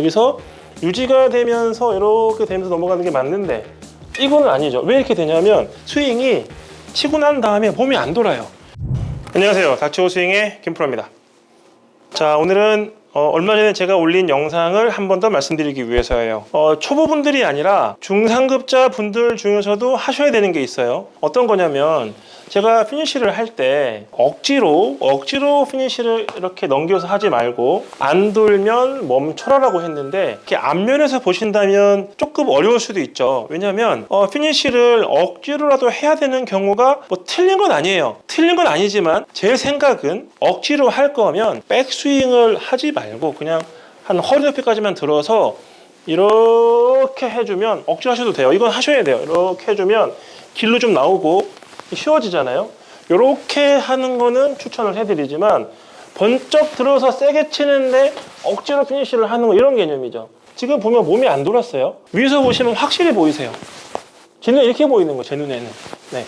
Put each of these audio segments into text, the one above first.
여기서 유지가 되면서 이렇게 되면서 넘어가는 게 맞는데 이거는 아니죠. 왜 이렇게 되냐면 스윙이 치고 난 다음에 몸이 안 돌아요. 안녕하세요. 닥치오 스윙의 김프로입니다. 자, 오늘은 어, 얼마 전에 제가 올린 영상을 한 번 더 말씀드리기 위해서예요. 어, 초보분들이 아니라 중상급자 분들 중에서도 하셔야 되는 게 있어요. 어떤 거냐면 제가 피니시를 할 때 억지로 억지로 피니시를 이렇게 넘겨서 하지 말고 안 돌면 멈춰라라고 했는데 이렇게 앞면에서 보신다면 조금 어려울 수도 있죠. 왜냐하면 어, 피니시를 억지로라도 해야 되는 경우가 뭐 틀린 건 아니에요. 틀린 건 아니지만 제 생각은 억지로 할 거면 백스윙을 하지 말고 그냥 한 허리 높이까지만 들어서 이렇게 해주면 억지로 하셔도 돼요. 이건 하셔야 돼요. 이렇게 해주면 길로 좀 나오고 쉬워지잖아요. 이렇게 하는 거는 추천을 해드리지만 번쩍 들어서 세게 치는데 억지로 피니시를 하는 거 이런 개념이죠. 지금 보면 몸이 안 돌았어요. 위에서 보시면 확실히 보이세요. 제 눈에 이렇게 보이는 거, 제 눈에는. 네.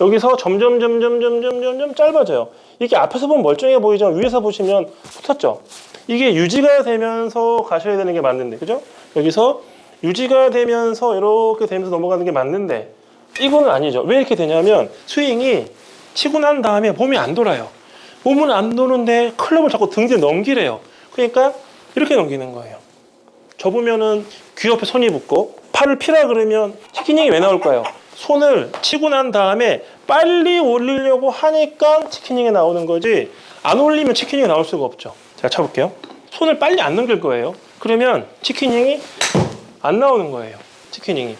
여기서 점점, 점점, 점점, 점점 짧아져요. 이게 앞에서 보면 멀쩡해 보이지만 위에서 보시면 붙었죠. 이게 유지가 되면서 가셔야 되는 게 맞는데, 그죠? 여기서 유지가 되면서 이렇게 되면서 넘어가는 게 맞는데, 이거는 아니죠. 왜 이렇게 되냐면 스윙이 치고 난 다음에 몸이 안 돌아요. 몸은 안 도는데 클럽을 자꾸 등 뒤에 넘기래요. 그러니까 이렇게 넘기는 거예요. 접으면은 귀 옆에 손이 붙고 팔을 피라 그러면 치킨닝이 왜 나올까요? 손을 치고 난 다음에 빨리 올리려고 하니까 치킨닝이 나오는 거지 안 올리면 치킨닝이 나올 수가 없죠. 제가 쳐볼게요. 손을 빨리 안 넘길 거예요. 그러면 치킨닝이 안 나오는 거예요. 치킨닝이.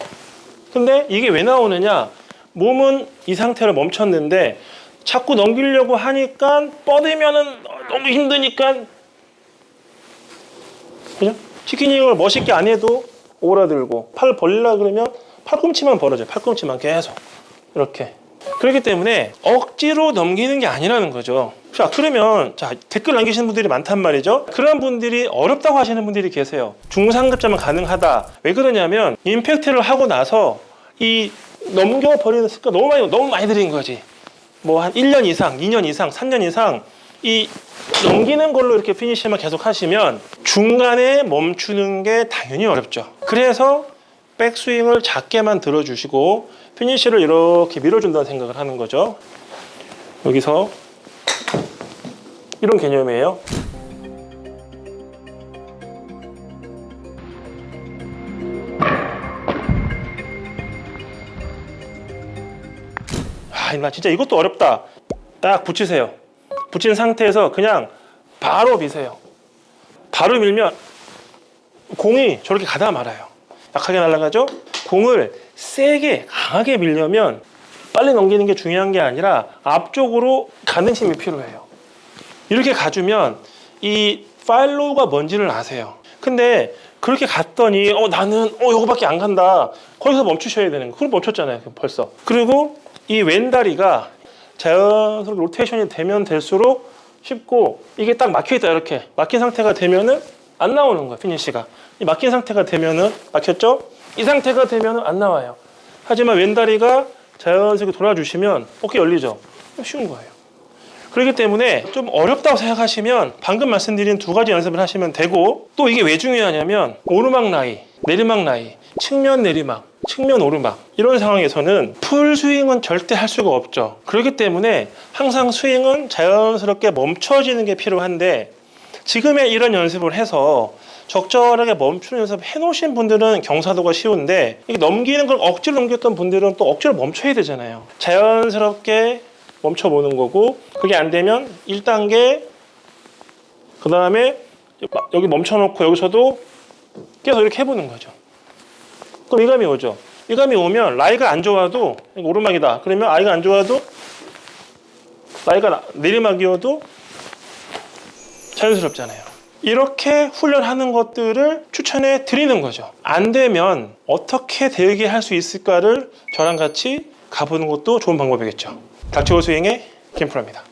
근데 이게 왜 나오느냐? 몸은 이 상태로 멈췄는데 자꾸 넘기려고 하니까 뻗으면은 너무 힘드니까 그죠? 치킨닝을 멋있게 안 해도 오라들고 팔 벌리려 그러면 팔꿈치만 벌어져요. 팔꿈치만 계속 이렇게. 그렇기 때문에 억지로 넘기는 게 아니라는 거죠. 자, 그러면 자 댓글 남기시는 분들이 많단 말이죠. 그런 분들이 어렵다고 하시는 분들이 계세요. 중상급자만 가능하다. 왜 그러냐면 임팩트를 하고 나서 이 넘겨 버리는 습관 너무 많이 너무 많이 들인 거지. 뭐 한 1년 이상, 2년 이상, 3년 이상 이 넘기는 걸로 이렇게 피니시만 계속 하시면 중간에 멈추는 게 당연히 어렵죠. 그래서 백스윙을 작게만 들어주시고 피니시를 이렇게 밀어준다는 생각을 하는 거죠. 여기서 이런 개념이에요. 아, 나 진짜 이것도 어렵다. 딱 붙이세요. 붙인 상태에서 그냥 바로 미세요. 바로 밀면 공이 저렇게 가다 말아요. 약하게 날아가죠? 공을 세게 강하게 밀려면 빨리 넘기는 게 중요한 게 아니라 앞쪽으로 가는 힘이 필요해요. 이렇게 가주면 이 팔로우가 뭔지를 아세요. 근데 그렇게 갔더니 어 나는 어 요거밖에 안 간다. 거기서 멈추셔야 되는 거. 그럼 멈췄잖아요. 벌써. 그리고 이 왼다리가 자연스럽게 로테이션이 되면 될수록 쉽고 이게 딱 막혀 있다 이렇게 막힌 상태가 되면은 안 나오는 거야 피니시가 이 막힌 상태가 되면은 막혔죠 이 상태가 되면은 안 나와요 하지만 왼다리가 자연스럽게 돌아주시면 어깨 열리죠 쉬운 거예요 그렇기 때문에 좀 어렵다고 생각하시면 방금 말씀드린 두 가지 연습을 하시면 되고 또 이게 왜 중요하냐면 오르막 라이 내리막 라이 측면 내리막 측면 오르막 이런 상황에서는 풀 스윙은 절대 할 수가 없죠. 그렇기 때문에 항상 스윙은 자연스럽게 멈춰지는 게 필요한데 지금의 이런 연습을 해서 적절하게 멈추는 연습 해놓으신 분들은 경사도가 쉬운데 넘기는 걸 억지로 넘겼던 분들은 또 억지로 멈춰야 되잖아요. 자연스럽게 멈춰보는 거고 그게 안 되면 1단계 그 다음에 여기 멈춰놓고 여기서도 계속 이렇게 해보는 거죠 그럼 이감이 오죠. 이감이 오면 라이가 안 좋아도 오르막이다. 그러면 아이가 안 좋아도 라이가 내리막이어도 자연스럽잖아요. 이렇게 훈련하는 것들을 추천해 드리는 거죠. 안 되면 어떻게 대응할 수 있을까를 저랑 같이 가보는 것도 좋은 방법이겠죠. 닥치고 스윙의 김프로입니다.